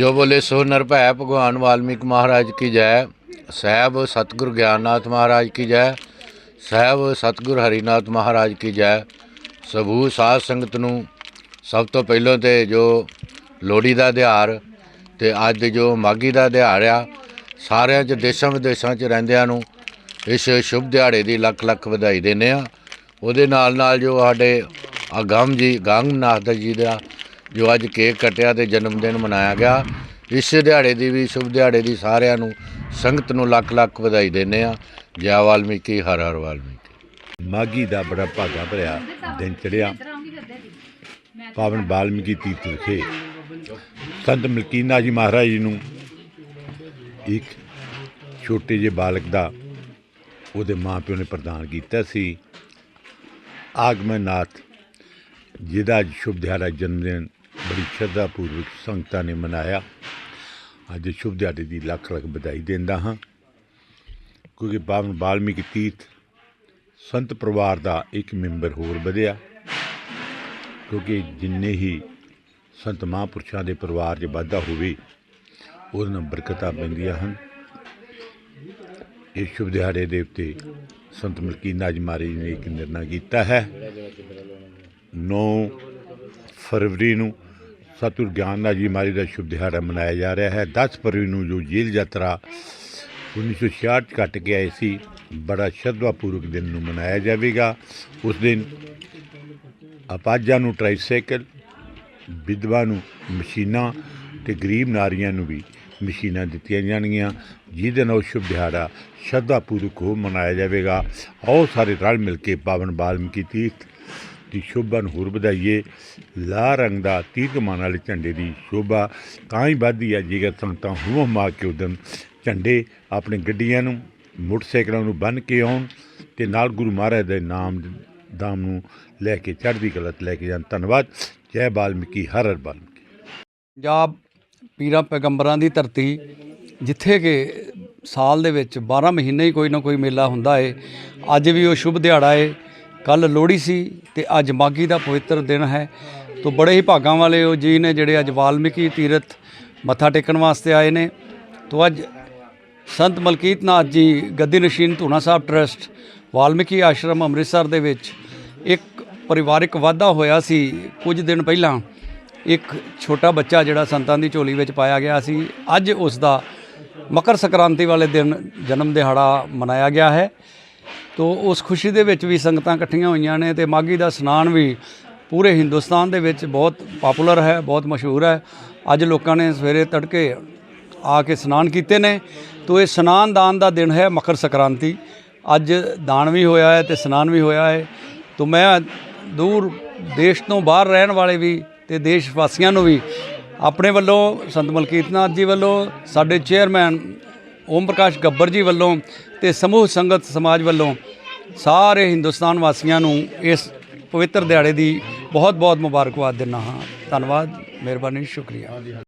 ਜੋ ਬੋਲੇ ਸੋ ਨਿਰਭੈ ਭਗਵਾਨ ਵਾਲਮੀਕ ਮਹਾਰਾਜ ਕੀ ਜੈ। ਸਾਹਿਬ ਸਤਿਗੁਰ ਗਿਆਨਨਾਥ ਮਹਾਰਾਜ ਕੀ ਜੈ। ਸਾਹਿਬ ਸਤਿਗੁਰ ਹਰੀਨਾਥ ਮਹਾਰਾਜ ਕੀ ਜੈ। ਸਭੂ ਸਾਧ ਸੰਗਤ ਨੂੰ ਸਭ ਤੋਂ ਪਹਿਲਾਂ ਤੇ ਜੋ ਲੋਹੜੀ ਦਾ ਦਿਹਾੜ ਤੇ ਅੱਜ ਜੋ ਮਾਗੀ ਦਾ ਦਿਹਾੜ ਆ, ਸਾਰਿਆਂ 'ਚ ਦੇਸ਼ਾਂ ਵਿਦੇਸ਼ਾਂ 'ਚ ਰਹਿੰਦਿਆਂ ਨੂੰ ਇਸ ਸ਼ੁਭ ਦਿਹਾੜੇ ਦੀ ਲੱਖ ਲੱਖ ਵਧਾਈ ਦਿੰਦੇ ਆ ਉਹਦੇ ਨਾਲ ਨਾਲ ਜੋ ਸਾਡੇ ਅਗੰਮ ਜੀ, ਗੰਗਨਾਥ ਜੀ ਦਾ ਜੋ ਅੱਜ ਕੇਕ ਕਟਿਆ ਤੇ ਜਨਮ ਦਿਨ ਮਨਾਇਆ ਗਿਆ, ਇਸ ਦਿਹਾੜੇ ਦੀ ਵੀ, ਸ਼ੁਭ ਦਿਹਾੜੇ ਦੀ ਸਾਰਿਆਂ ਨੂੰ ਸੰਗਤ ਨੂੰ ਲੱਖ ਲੱਖ ਵਧਾਈ ਦਿੰਦੇ ਆ ਜੈ ਵਾਲਮੀਕੀ, ਹਰ ਹਰ ਵਾਲਮੀਕੀ। ਮਾਗੀ ਦਾ ਬੜਾ ਭਾਗਾ ਭਰਿਆ ਦਿਨ ਚੜਿਆ ਪਾਵਨ ਵਾਲਮੀਕੀ ਤੀਰਥ ਵਿਖੇ ਸੰਤ ਮਲਕੀਨਾ ਜੀ ਮਹਾਰਾਜ ਜੀ ਨੂੰ ਇੱਕ ਛੋਟੇ ਜਿਹੇ ਬਾਲਕ ਦਾ ਉਹਦੇ ਮਾਪਿਓ ਨੇ ਪ੍ਰਦਾਨ ਕੀਤਾ ਸੀ। ਆਗਮਨਾਥ, ਜਿਹਦਾ ਅੱਜ ਸ਼ੁਭ ਦਿਹਾੜਾ ਜਨਮ ਦਿਨ ਬੜੀ ਸ਼ਰਧਾ ਪੂਰਵਕ ਸੰਗਤਾਂ ਨੇ ਮਨਾਇਆ। ਅੱਜ ਸ਼ੁਭ ਦਿਹਾੜੇ ਦੀ ਲੱਖ ਲੱਖ ਵਧਾਈ ਦਿੰਦਾ ਹਾਂ। ਕਿਉਂਕਿ ਬਾਵਨ ਬਾਲਮੀਕੀ ਤੀਰਥ ਸੰਤ ਪਰਿਵਾਰ ਦਾ ਇੱਕ ਮੈਂਬਰ ਹੋਰ ਵਧਿਆ। ਕਿਉਂਕਿ ਜਿੰਨੇ ਹੀ ਸੰਤ ਮਹਾਂਪੁਰਸ਼ਾਂ ਦੇ ਪਰਿਵਾਰ 'ਚ ਵਾਧਾ ਹੋਵੇ ਉਹਦੇ ਨਾਲ ਬਰਕਤਾਂ ਪੈਂਦੀਆਂ ਹਨ। ਇਹ ਸ਼ੁਭ ਦਿਹਾੜੇ ਦੇ ਉੱਤੇ ਸੰਤ ਮਲਕੀਨਾ ਜੀ ਮਹਾਰਾਜ ਨੇ ਇੱਕ ਨਿਰਣਾ ਕੀਤਾ ਹੈ। 9 ਫਰਵਰੀ ਨੂੰ ਸਤਿਗੁਰ ਗਿਆਨਨਾਥ ਜੀ ਮਹਾਰਾਜ ਦਾ ਸ਼ੁਭ ਦਿਹਾੜਾ ਮਨਾਇਆ ਜਾ ਰਿਹਾ ਹੈ। 10 ਫਰਵਰੀ ਨੂੰ ਜੋ ਜੇਲ੍ਹ ਯਾਤਰਾ 1966 'ਚ ਕੱਟ ਕੇ ਆਏ ਸੀ, ਬੜਾ ਸ਼ਰਧਾਪੂਰਵਕ ਦਿਨ ਨੂੰ ਮਨਾਇਆ ਜਾਵੇਗਾ। ਉਸ ਦਿਨ ਅਪਾਜਾਂ ਨੂੰ ਟ੍ਰਾਈਸਾਈਕਲ ਵਿਧਵਾ ਨੂੰ ਮਸ਼ੀਨਾਂ ਤੇ ਗਰੀਬ ਨਾਰੀਆਂ ਨੂੰ ਵੀ ਮਸ਼ੀਨਾਂ ਦਿੱਤੀਆਂ ਜਾਣਗੀਆਂ। ਜਿਹਦੇ ਨਾਲ ਉਹ ਸ਼ੁਭ ਦਿਹਾੜਾ ਸ਼ਰਧਾਪੂਰਵਕ ਹੋ ਮਨਾਇਆ ਜਾਵੇਗਾ। ਆਓ ਸਾਰੇ ਰਲ ਮਿਲ ਕੇ ਪਾਵਨ ਬਾਲਮੀਕੀ ਤੀਰਥ ਦੀ ਸ਼ੋਭਾ ਨੂੰ ਹੋਰ ਵਧਾਈਏ। ਲਾ ਰੰਗ ਦਾ ਤੀਰਥਮਾਨ ਵਾਲੇ ਝੰਡੇ ਦੀ ਸ਼ੋਭਾ ਤਾਂ ਹੀ ਵੱਧਦੀ ਹੈ, ਜੇਕਰ ਸੰਗਤਾਂ ਹੁਮ ਮਾ ਕੇ ਉਦਨ ਝੰਡੇ ਆਪਣੇ ਗੱਡੀਆਂ ਨੂੰ, ਮੋਟਰਸਾਈਕਲਾਂ ਨੂੰ ਬੰਨ੍ਹ ਕੇ ਆਉਣ ਤੇ ਨਾਲ ਗੁਰੂ ਮਹਾਰਾਜ ਦੇ ਨਾਮ ਦਾਮ ਨੂੰ ਲੈ ਕੇ ਚੜ੍ਹਦੀ ਕਲਾ ਲੈ ਕੇ ਜਾਣ। ਧੰਨਵਾਦ। ਜੈ ਬਾਲਮੀਕੀ। ਹਰ ਹਰ ਬਾਲਮੀਕੀ। ਪੰਜਾਬ ਪੀਰਾਂ ਪੈਗੰਬਰਾਂ ਦੀ ਧਰਤੀ, ਜਿੱਥੇ ਕਿ ਸਾਲ ਦੇ ਵਿੱਚ 12 ਮਹੀਨੇ ਹੀ ਕੋਈ ਨਾ ਕੋਈ ਮੇਲਾ ਹੁੰਦਾ ਏ, ਅੱਜ ਵੀ ਉਹ ਸ਼ੁਭ ਦਿਹਾੜਾ ਏ। ਕੱਲ ਲੋਹੜੀ ਸੀ ਤੇ ਅੱਜ ਮਾਗੀ ਦਾ ਪਵਿੱਤਰ ਦਿਨ ਹੈ। ਤੋਂ ਬੜੇ ਹੀ ਭਾਗਾਂ ਵਾਲੇ ਉਹ ਜੀ ਨੇ ਜਿਹੜੇ ਅੱਜ ਵਾਲਮੀਕੀ ਤੀਰਥ ਮੱਥਾ ਟੇਕਣ ਵਾਸਤੇ ਆਏ ਨੇ। ਤੋਂ ਅੱਜ ਸੰਤ ਮਲਕੀਤ ਨਾਥ ਜੀ ਗੱਦੀ ਨਸ਼ੀਨ ਧੂਣਾ ਸਾਹਿਬ ਟਰਸਟ ਵਾਲਮੀਕੀ ਆਸ਼ਰਮ ਅੰਮ੍ਰਿਤਸਰ ਦੇ ਵਿੱਚ ਇੱਕ ਪਰਿਵਾਰਿਕ ਵਾਧਾ ਹੋਇਆ ਸੀ ਕੁਝ ਦਿਨ ਪਹਿਲਾਂ। ਇੱਕ ਛੋਟਾ ਬੱਚਾ ਜਿਹੜਾ ਸੰਤਾਂ ਦੀ ਝੋਲੀ ਵਿੱਚ ਪਾਇਆ ਗਿਆ ਸੀ। ਅੱਜ ਉਸ ਦਾ ਮਕਰ ਸੰਕ੍ਰਾਂਤੀ ਵਾਲੇ ਦਿਨ ਜਨਮ ਦਿਹਾੜਾ ਮਨਾਇਆ ਗਿਆ ਹੈ। ਤੋ ਉਸ ਖੁਸ਼ੀ ਦੇ ਵਿੱਚ ਵੀ ਸੰਗਤਾਂ ਇਕੱਠੀਆਂ ਹੋਈਆਂ ਨੇ ਤੇ ਮਾਗੀ ਦਾ ਸਨਾਨ ਵੀ ਪੂਰੇ ਹਿੰਦੁਸਤਾਨ ਦੇ ਵਿੱਚ ਬਹੁਤ ਪਪੂਲਰ ਹੈ, ਬਹੁਤ ਮਸ਼ਹੂਰ ਹੈ। ਅੱਜ ਲੋਕਾਂ ਨੇ ਸਵੇਰੇ ਤੜਕੇ ਆ ਕੇ ਇਸ਼ਨਾਨ ਕੀਤੇ ਨੇ। ਤੋ ਇਹ ਸਨਾਨ ਦਾਨ ਦਾ ਦਿਨ ਹੈ ਮਕਰ ਸੰਕ੍ਰਾਂਤੀ। ਅੱਜ ਦਾਨ ਵੀ ਹੋਇਆ ਹੈ ਤੇ ਸਨਾਨ ਵੀ ਹੋਇਆ ਹੈ। ਤੋ ਮੈਂ ਦੂਰ ਦੇਸ਼ ਤੋਂ ਬਾਹਰ ਰਹਿਣ ਵਾਲੇ ਵੀ ਤੇ ਦੇਸ਼ ਵਾਸੀਆਂ ਨੂੰ ਵੀ ਆਪਣੇ ਵੱਲੋਂ ਸੰਤ ਮਲਕੀਤ ਨਾਥ ਜੀ ਵੱਲੋਂ ਸਾਡੇ ਚੇਅਰਮੈਨ ਓਮ ਪ੍ਰਕਾਸ਼ ਗੱਬਰ ਜੀ ਵੱਲੋਂ ਤੇ ਸਮੂਹ ਸੰਗਤ ਸਮਾਜ ਵੱਲੋਂ ਸਾਰੇ ਹਿੰਦੁਸਤਾਨ ਵਾਸੀਆਂ ਨੂੰ ਇਸ ਪਵਿੱਤਰ ਦਿਹਾੜੇ ਦੀ ਬਹੁਤ ਬਹੁਤ ਮੁਬਾਰਕਬਾਦ ਦਿੰਦਾ ਹਾਂ। ਧੰਨਵਾਦ, ਮਿਹਰਬਾਨੀ, ਸ਼ੁਕਰੀਆ।